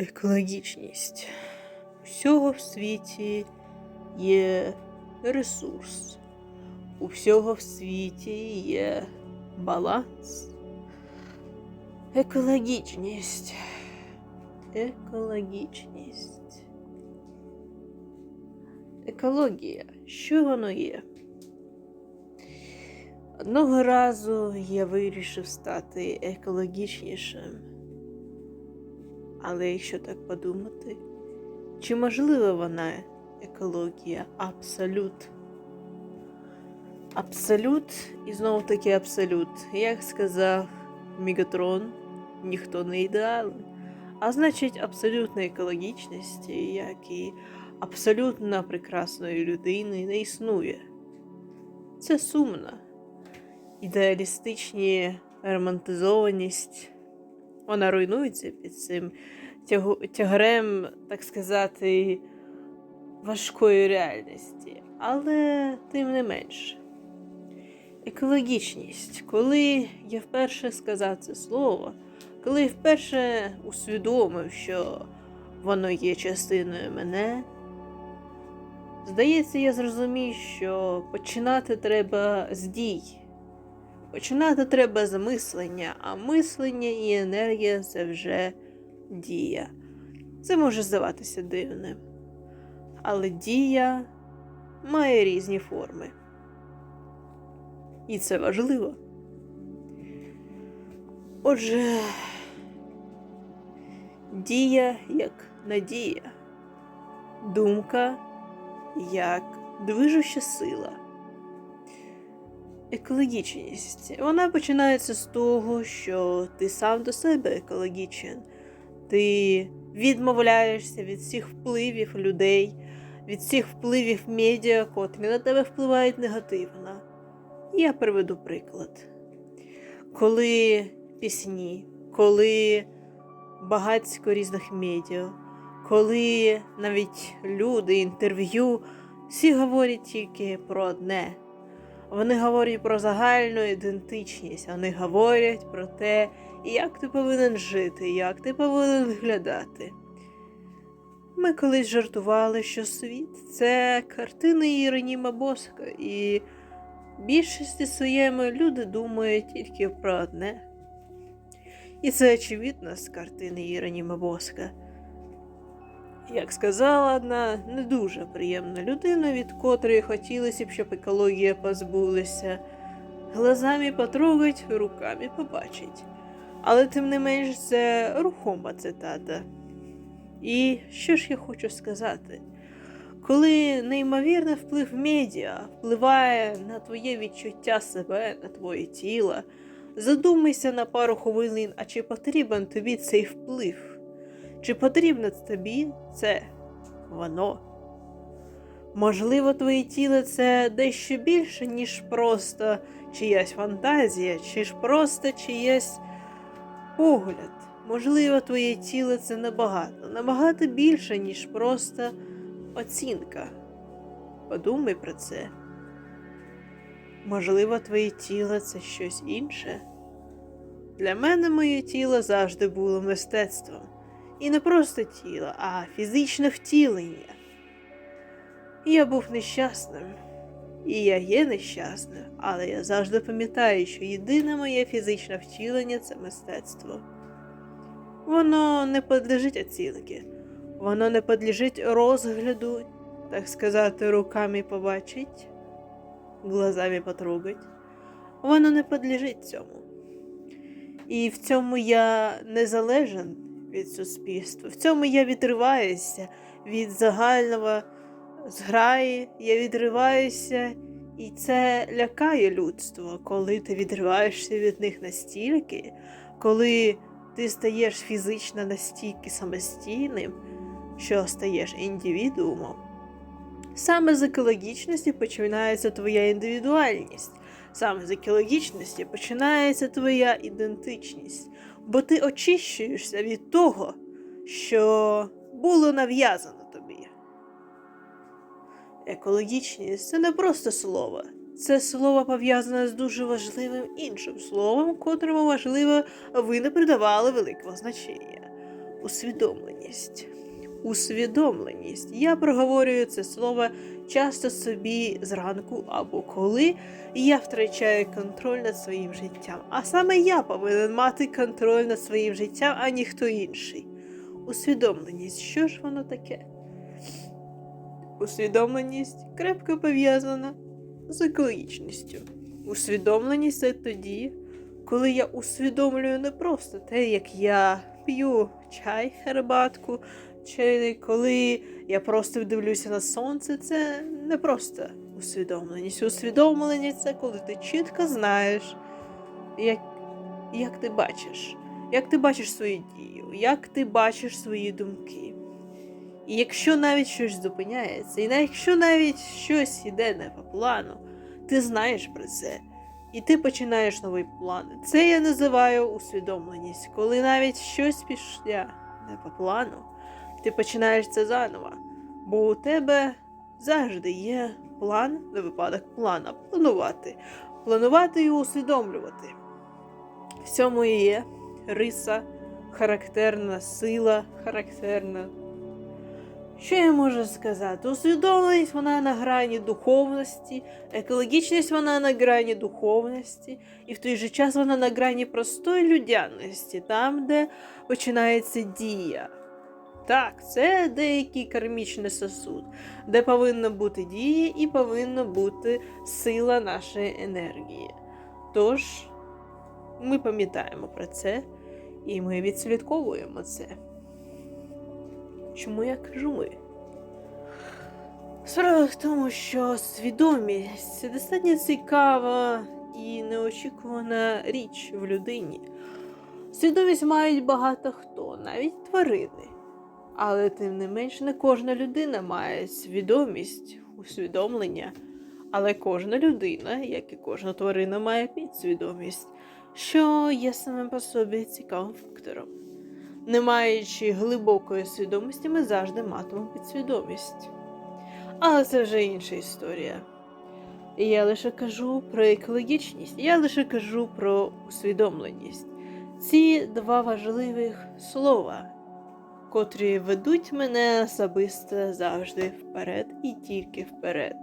екологічність. Усього в світі є ресурс. У всього в світі є баланс. Екологічність. Екологічність. Екологія. Що воно є? Одного разу я вирішив стати екологічнішим. Але якщо так подумати, чи можлива вона екологія абсолют? Абсолют і знову таки абсолют. Як сказав Мегатрон, ніхто не ідеален. А значить, абсолютної екологічності, як і абсолютно прекрасної людини, не існує. Це сумно. Ідеалістичні романтизованість вона руйнується під цим тягарем, так сказати, важкої реальності. Але тим не менше. Екологічність. Коли я вперше сказав це слово, коли я вперше усвідомив, що воно є частиною мене, здається, я зрозумів, що починати треба з дій. Починати треба з мислення, а мислення і енергія це вже дія. Це може здаватися дивним. Але дія має різні форми. І це важливо. Отже, дія як надія, думка як движуща сила. Екологічність. Вона починається з того, що ти сам до себе екологічен. Ти відмовляєшся від всіх впливів людей, від всіх впливів медіа, котрі на тебе впливають негативно. Я приведу приклад. Коли пісні, коли багатько різних медіа, коли навіть люди, інтерв'ю, всі говорять тільки про одне. Вони говорять про загальну ідентичність, вони говорять про те, як ти повинен жити, як ти повинен виглядати. Ми колись жартували, що світ це картини Єроніма Боска, і більшості своєму люди думають тільки про одне. І це очевидно з картини Єроніма Боска. Як сказала одна не дуже приємна людина, від котрої хотілося б, щоб екологія позбулася. Глазами потрогать, руками побачить. Але тим не менш це рухома цитата. І що ж я хочу сказати? Коли неймовірний вплив медіа впливає на твоє відчуття себе, на твоє тіло, задумайся на пару хвилин, а чи потрібен тобі цей вплив? Чи потрібно тобі це воно? Можливо, твоє тіло це дещо більше, ніж просто чиясь фантазія, чи ж просто чиясь погляд. Можливо, твоє тіло це набагато, набагато більше, ніж просто оцінка. Подумай про це. Можливо, твоє тіло це щось інше. Для мене моє тіло завжди було мистецтвом. І не просто тіло, а фізичне втілення. Я був нещасним, і я є нещасним, але я завжди пам'ятаю, що єдине моє фізичне втілення це мистецтво. Воно не подлежить оцінки, воно не подлежить розгляду, так сказати, руками побачить, глазами потрогать. Воно не подлежить цьому. І в цьому я незалежен від суспільства. В цьому я відриваюся від загального зграї, я відриваюся, і це лякає людство, коли ти відриваєшся від них настільки, коли ти стаєш фізично настільки самостійним, що стаєш індивідуумом. Саме з екологічності починається твоя індивідуальність. Саме з екологічності починається твоя ідентичність, бо ти очищуєшся від того, що було нав'язано тобі. Екологічність це не просто слово, це слово пов'язане з дуже важливим іншим словом, котрому, можливо, ви не придавали великого значення. усвідомленість. Усвідомленість. Я проговорюю це слово часто собі зранку або коли я втрачаю контроль над своїм життям. А саме я повинен мати контроль над своїм життям, а ніхто інший. Усвідомленість, що ж воно таке? Усвідомленість крепко пов'язана з екологічністю. Усвідомленість це тоді, коли я усвідомлюю не просто те, як я п'ю чай, herbatку, чи коли я просто дивлюся на сонце, це не просто усвідомленість. Усвідомленість це коли ти чітко знаєш, як, як ти бачиш, як ти бачиш свою дію, як ти бачиш свої думки. І якщо навіть щось зупиняється, і якщо навіть щось іде не по плану, ти знаєш про це. І ти починаєш новий план. Це я називаю усвідомленість, коли навіть щось пішло не по плану, ти починаєш це заново. Бо у тебе завжди є план на випадок плана. Планувати. Планувати і усвідомлювати. В цьому і є риса, характерна сила, характерна. Що я можу сказати? Усвідомленість вона на грані духовності, екологічність вона на грані духовності, і в той же час вона на грані простої людяності, там, де починається дія. Так, це деякий кармічний сосуд, де повинна бути дія і повинна бути сила нашої енергії. Тож, ми пам'ятаємо про це і ми відслідковуємо це. Чому я кажу ми? Справа в тому, що свідомість це достатньо цікава і неочікувана річ в людині. Свідомість мають багато хто, навіть тварини. Але тим не менш не кожна людина має свідомість, усвідомлення. Але кожна людина, як і кожна тварина, має підсвідомість, що є самим по собі цікавим фактором. Не маючи глибокої свідомості, ми завжди матимемо підсвідомість. Але це вже інша історія. Я лише кажу про екологічність, я лише кажу про усвідомленість. Ці два важливих слова, котрі ведуть мене особисто завжди вперед і тільки вперед.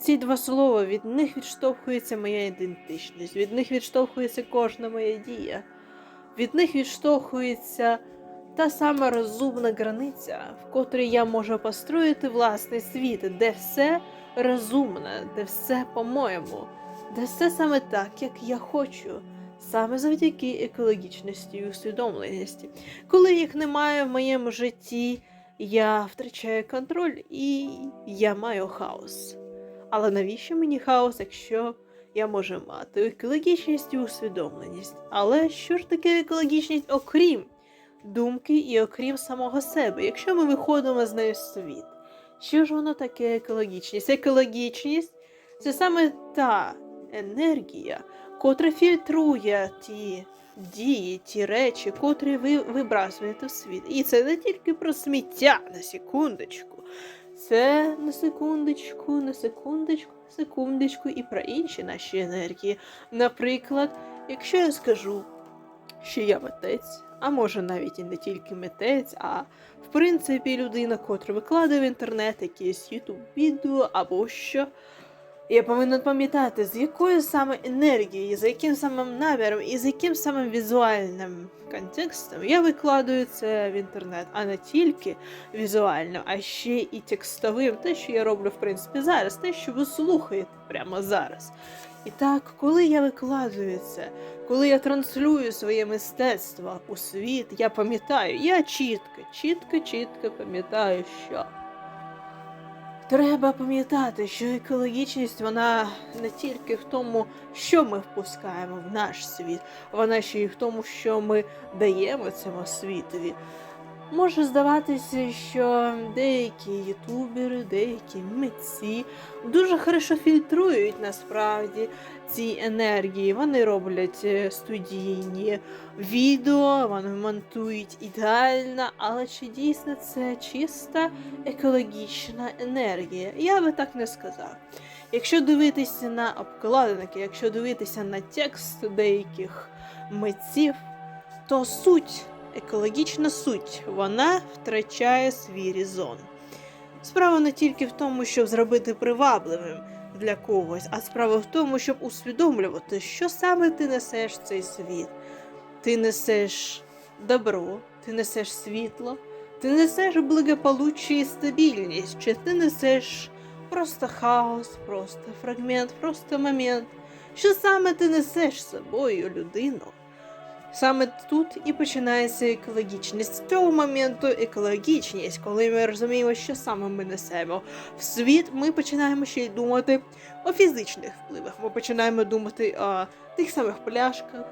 Ці два слова від них відштовхується моя ідентичність, від них відштовхується кожна моя дія. Від них відштовхується та сама розумна границя, в котрій я можу построїти власний світ, де все розумне, де все по-моєму, де все саме так, як я хочу, саме завдяки екологічності і усвідомленості. Коли їх немає в моєму житті, я втрачаю контроль і я маю хаос. Але навіщо мені хаос, якщо я можу мати екологічність і усвідомленість. Але що ж таке екологічність, окрім думки і окрім самого себе, якщо ми виходимо з нею в світ? Що ж воно таке екологічність? Екологічність це саме та енергія, котра фільтрує ті дії, ті речі, котрі ви вибрасуєте в світ. І це не тільки про сміття на секундочку. Це на секундочку, на секундочку, на секундочку і про інші наші енергії. Наприклад, якщо я скажу, що я митець, а може навіть і не тільки митець, а в принципі людина, котра викладає в інтернет якісь ютуб відео або що. Я повинен пам'ятати, з якою саме енергією, за яким самим наміром і з яким самим візуальним контекстом я викладаю це в інтернет, а не тільки візуально, а ще і текстовим, те, що я роблю, в принципі, зараз, те, що ви слухаєте прямо зараз. І так, коли я викладую це, коли я транслюю своє мистецтво у світ, я пам'ятаю, я чітко, чітко, чітко пам'ятаю, що. Треба пам'ятати, що екологічність вона не тільки в тому, що ми впускаємо в наш світ, вона ще й в тому, що ми даємо цьому світові. Може здаватися, що деякі ютубери, деякі митці дуже хорошо фільтрують насправді ці енергії. Вони роблять е, студійні відео, вони монтують ідеально, але чи дійсно це чиста екологічна енергія? Я би так не сказав. Якщо дивитися на обкладинки, якщо дивитися на текст деяких митців, то суть екологічна суть, вона втрачає свій різон. Справа не тільки в тому, щоб зробити привабливим для когось, а справа в тому, щоб усвідомлювати, що саме ти несеш в цей світ. Ти несеш добро, ти несеш світло, ти несеш благополуччя і стабільність, чи ти несеш просто хаос, просто фрагмент, просто момент. Що саме ти несеш з собою людину? Саме тут і починається екологічність. З цього моменту екологічність, коли ми розуміємо, що саме ми несемо в світ, ми починаємо ще й думати о фізичних впливах. Ми починаємо думати о тих самих пляшках,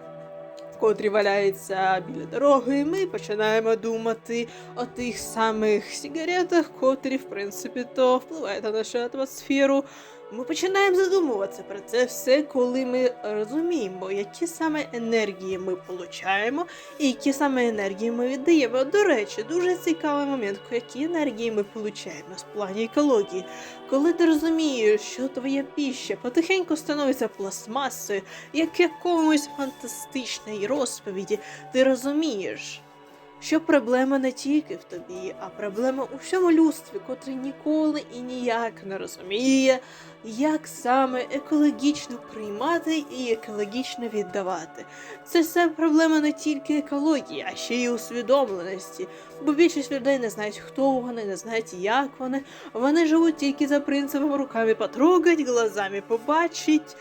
котрі валяються біля дороги. Ми починаємо думати о тих самих сигаретах, котрі, в принципі, то впливають на нашу атмосферу. Ми починаємо задумуватися про це все, коли ми розуміємо, які саме енергії ми получаємо і які саме енергії ми віддаємо. До речі, дуже цікавий момент, які енергії ми получаємо з плані екології. Коли ти розумієш, що твоя піща потихеньку становиться пластмасою, як якомусь фантастичній розповіді, ти розумієш. Що проблема не тільки в тобі, а проблема у всьому людстві, котре ніколи і ніяк не розуміє, як саме екологічно приймати і екологічно віддавати. Це все проблема не тільки екології, а ще й усвідомленості. Бо більшість людей не знають, хто вони, не знають, як вони. Вони живуть тільки за принципом руками потрогать, глазами побачить.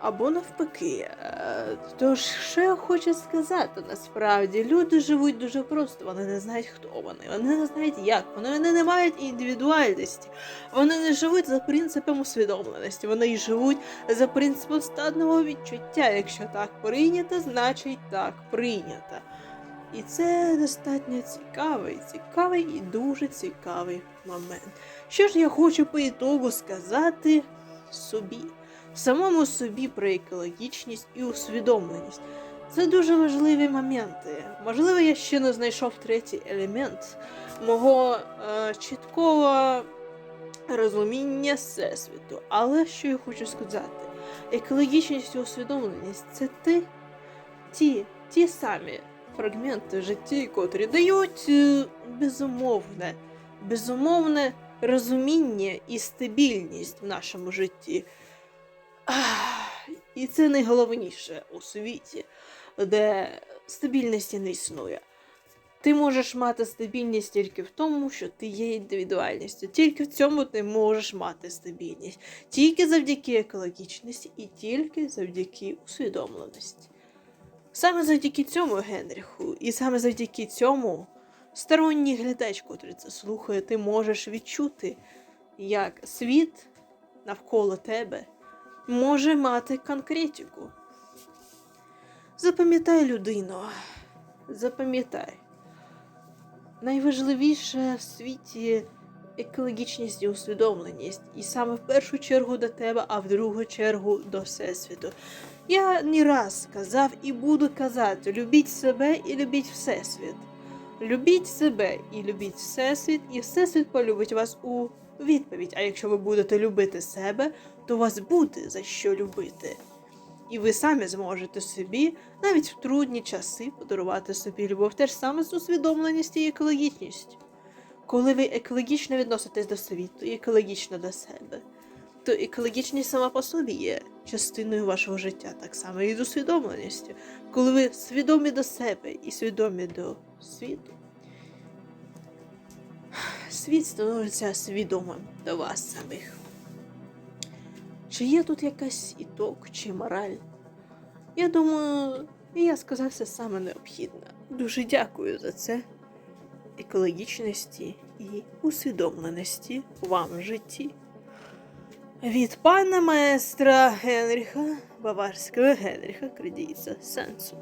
Або навпаки. Е, Тож, що я хочу сказати, насправді, люди живуть дуже просто, вони не знають, хто вони, вони не знають, як вони, не мають індивідуальності, вони не живуть за принципом усвідомленості, вони живуть за принципом стадного відчуття. Якщо так прийнято, значить так прийнято. І це достатньо цікавий, цікавий і дуже цікавий момент. Що ж я хочу по ітогу сказати собі? Самому собі про екологічність і усвідомленість. Це дуже важливі моменти. Можливо, я ще не знайшов третій елемент мого е, чіткого розуміння всесвіту. Але що я хочу сказати? Екологічність і усвідомленість це ти, ті, ті самі фрагменти житті, котрі дають е, безумовне, безумовне розуміння і стабільність в нашому житті. І це найголовніше у світі, де стабільності не існує. Ти можеш мати стабільність тільки в тому, що ти є індивідуальністю. Тільки в цьому ти можеш мати стабільність. Тільки завдяки екологічності і тільки завдяки усвідомленості. Саме завдяки цьому Генріху, і саме завдяки цьому сторонній глядач, котрий це слухає, ти можеш відчути, як світ навколо тебе може мати конкретику. Запам'ятай людину, запам'ятай. Найважливіше в світі екологічність і усвідомленість, і саме в першу чергу до тебе, а в другу чергу до Всесвіту. Я не раз казав і буду казати: любіть себе і любіть Всесвіт. Любіть себе і любіть Всесвіт, і Всесвіт полюбить вас у відповідь. А якщо ви будете любити себе, то вас буде за що любити. І ви самі зможете собі навіть в трудні часи подарувати собі любов те ж саме з усвідомленістю і екологічністю. Коли ви екологічно відноситесь до світу і екологічно до себе, то екологічність сама по собі є частиною вашого життя, так само і з усвідомленістю. Коли ви свідомі до себе і свідомі до світу, світ становиться свідомим до вас самих. Чи є тут якась іток чи мораль? Я думаю, я сказав все саме необхідне. Дуже дякую за це. Екологічності і усвідомленості вам в житті. Від пана маестра Генріха, баварського Генріха Кредійця Сенсу.